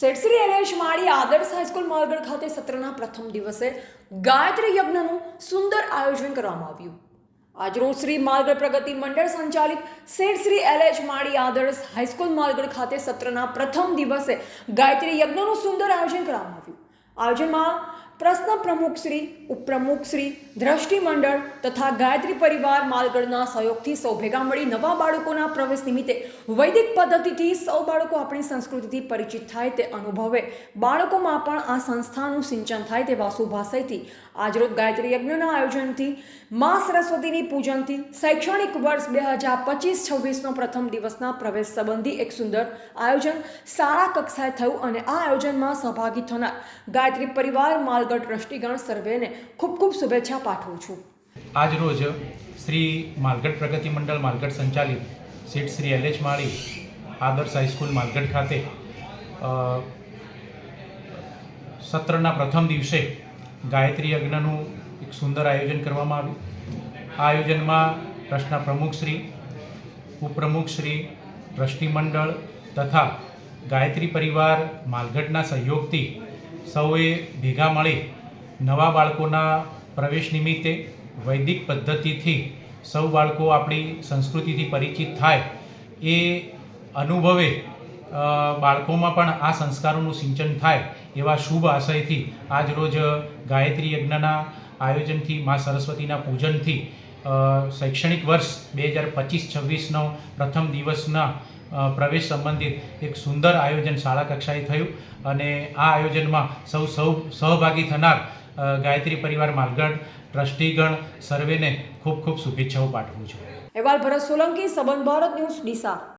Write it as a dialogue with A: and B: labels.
A: સેટશ્રી LH માળી Adarsh high school Malgadh ખાતે સત્રના પ્રથમ દિવસે ગાયત્રી યજ્ઞનું સુંદર આયોજન કરવામાં આવ્યું. આજરોજ શ્રી માલગઢ પ્રગતિ મંડળ સંચાલિત શેઠ શ્રી એલએચ માળી આદર્શ હાઈસ્કૂલ માલગઢ ખાતે સત્રના પ્રથમ દિવસે ગાયત્રી યજ્ઞનું સુંદર આયોજન કરવામાં આવ્યું. આયોજનમાં પ્રશ્ન પ્રમુખશ્રી ઉપપ્રમુખશ્રી ઉપપ્રમુખ શ્રી, દ્રષ્ટિ મંડળ તથા ગાયત્રી પરિવાર માલગઢના સહયોગથી સૌ ભેગા મળી નવા બાળકોના પ્રવેશ નિમિત્તે વૈદિક પદ્ધતિથી સૌ બાળકો આપણી સંસ્કૃતિથી પરિચિત થાય તે અનુભવે. બાળકોમાં પણ આ સંસ્થાનું સિંચન થાય તેવા શુભાશયથી આજરોજ ગાયત્રી યજ્ઞના આયોજનથી, મા સરસ્વતીની પૂજનથી, શૈક્ષણિક વર્ષ બે હજાર પચીસ છવ્વીસનો પ્રથમ દિવસના પ્રવેશ સંબંધી એક સુંદર આયોજન શાળા કક્ષાએ થયું અને આ આયોજનમાં સહભાગી થનાર ગાયત્રી પરિવાર માલગઢ ટ્રસ્ટીગણ સર્વેને ખૂબ ખૂબ શુભેચ્છા પાઠવું છું.
B: આજ રોજ શ્રી માલગઢ પ્રગતિ મંડળ માલગઢ સંચાલિત seat Shri L H Mali Adarsh high school Malgadh ખાતે સત્રના પ્રથમ દિવસે ગાયત્રી યજ્ઞનું એક સુંદર આયોજન કરવામાં આવ્યું. આ આયોજનમાં ટ્રસ્ટના પ્રમુખશ્રી ઉપપ્રમુખશ્રી ટ્રસ્ટી મંડળ તથા ગાયત્રી પરિવાર માલગઢના સહયોગથી સૌએ ભેગા મળી નવા બાળકોના પ્રવેશ નિમિત્તે વૈદિક પદ્ધતિથી સૌ બાળકો આપણી સંસ્કૃતિથી પરિચિત થાય એ અનુભવે બાળકોમાં પણ આ સંસ્કારોનું સિંચન થાય એવા શુભ આશયથી આજ રોજ ગાયત્રી યજ્ઞના આયોજનથી, મા સરસ્વતીના પૂજનથી શૈક્ષણિક વર્ષ બે હજાર પચીસ છવ્વીસનો પ્રથમ દિવસના પ્રવેશ સંબંધિત એક સુંદર આયોજન શાળા કક્ષાએ થયું અને આ આયોજનમાં સૌ સૌ સહભાગી થનાર ગાયત્રી પરિવાર માલગઢ, ટ્રસ્ટીગણ સર્વેને ખૂબ ખૂબ શુભેચ્છાઓ પાઠવું છું.
A: અહેવાલ ભરત સોલંકી, સંબંધ ભારત ન્યૂઝ, ડીસા.